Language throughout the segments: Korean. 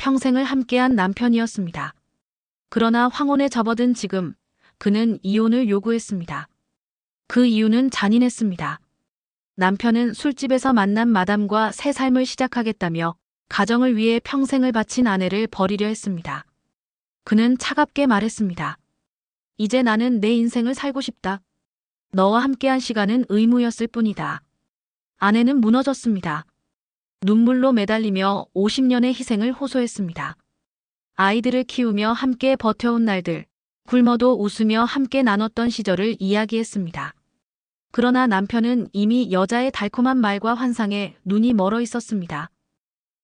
평생을 함께한 남편이었습니다. 그러나 황혼에 접어든 지금 그는 이혼을 요구했습니다. 그 이유는 잔인했습니다. 남편은 술집에서 만난 마담과 새 삶을 시작하겠다며 가정을 위해 평생을 바친 아내를 버리려 했습니다. 그는 차갑게 말했습니다. 이제 나는 내 인생을 살고 싶다. 너와 함께한 시간은 의무였을 뿐이다. 아내는 무너졌습니다. 눈물로 매달리며 50년의 희생을 호소했습니다. 아이들을 키우며 함께 버텨온 날들, 굶어도 웃으며 함께 나눴던 시절을 이야기했습니다. 그러나 남편은 이미 여자의 달콤한 말과 환상에 눈이 멀어 있었습니다.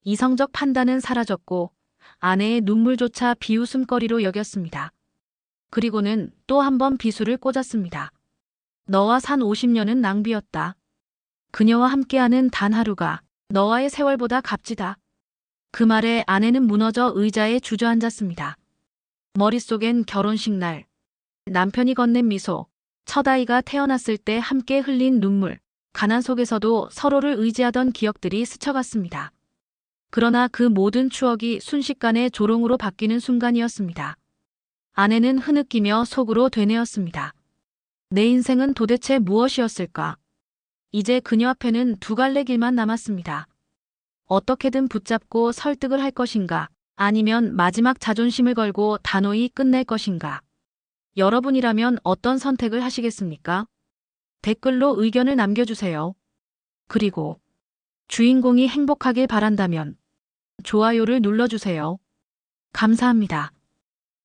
이성적 판단은 사라졌고 아내의 눈물조차 비웃음거리로 여겼습니다. 그리고는 또 한 번 비수를 꽂았습니다. 너와 산 50년은 낭비였다. 그녀와 함께하는 단 하루가 너와의 세월보다 값지다. 그 말에 아내는 무너져 의자에 주저앉았습니다. 머릿속엔 결혼식 날, 남편이 건넨 미소, 첫 아이가 태어났을 때 함께 흘린 눈물, 가난 속에서도 서로를 의지하던 기억들이 스쳐갔습니다. 그러나 그 모든 추억이 순식간에 조롱으로 바뀌는 순간이었습니다. 아내는 흐느끼며 속으로 되뇌었습니다. 내 인생은 도대체 무엇이었을까? 이제 그녀 앞에는 두 갈래 길만 남았습니다. 어떻게든 붙잡고 설득을 할 것인가, 아니면 마지막 자존심을 걸고 단호히 끝낼 것인가. 여러분이라면 어떤 선택을 하시겠습니까? 댓글로 의견을 남겨주세요. 그리고 주인공이 행복하길 바란다면 좋아요를 눌러주세요. 감사합니다.